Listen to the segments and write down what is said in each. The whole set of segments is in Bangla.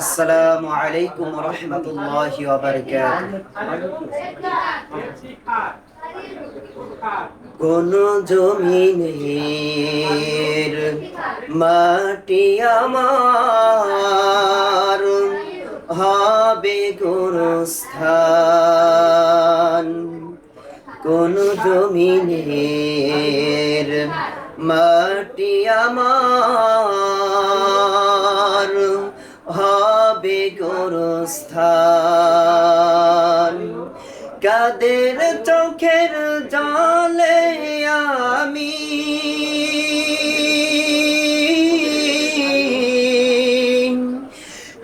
আসসালামু আলাইকুম রহমতুল্লাহি কোন জমিনের মাটি আমার হবে গোরস্থান? কোন জমিনের মাটি আমার হবে গোরস্থান। কাদের চোখের জলে আমি?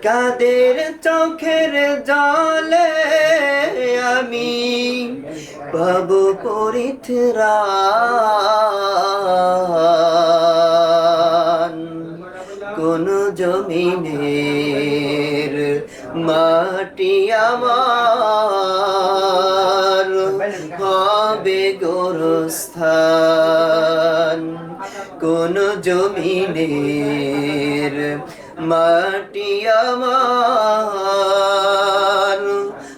কাদের চোখের জলে আমি? পাব পরিত্রাণ কোন জমিনের মাটি আমার হবে গোরস্থান। কোন জমিনের মাটি আমার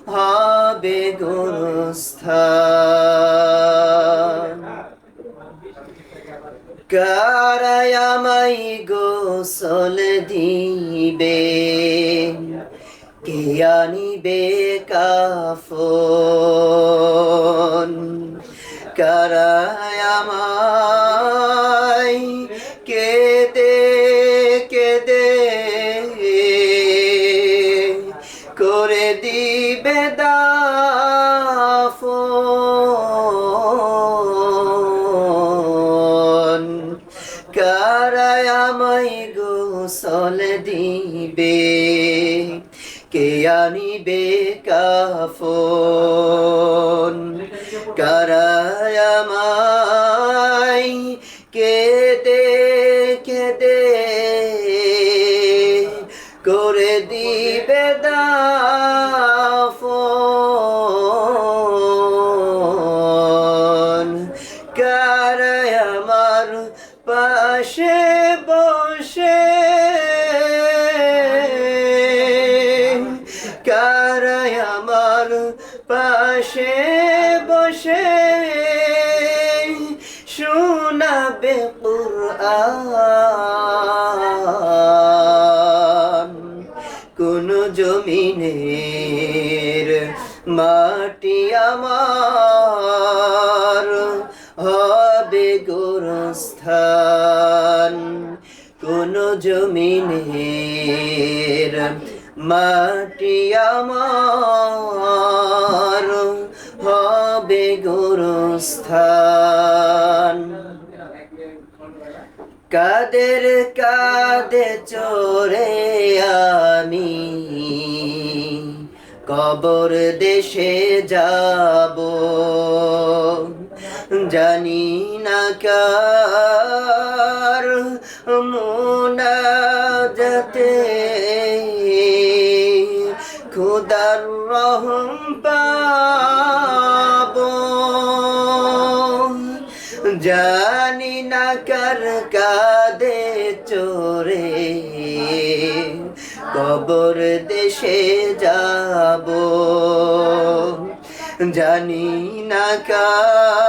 হবে গোরস্থান। কারায়ামাই গোসল দিবে। কে আনিবে কাফন কারায়ামাই কেদে কেদে করে দিবে দাফন। কারায় আমায় গোসল দিবে কে আনিবে কাফন? কারায় আমায় পাশে বসে শোনাবে কুরআন। কোন জমিনের মাটি আমার হবে গোরস্থান। কোন জমিনের মাটি আমার হবে গোরস্থান? কাদের কাদে চোরে আমি? কবর দেশে যাব। জানি না কার মুনাজাতে খুদার রহম পাবো। জানি না কার কাদে চোরে কবর দেশে যাব। জানি না কার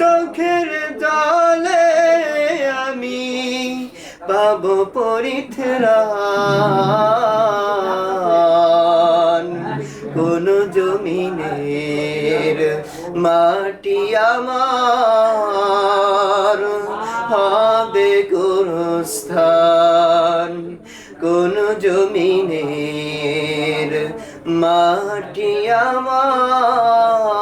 চোখের জলে আমি পাব পরিত্রাণ। কোন জমিনের মাটি আমার হবে গোরস্থান। কোন জমিনের মাটি আমার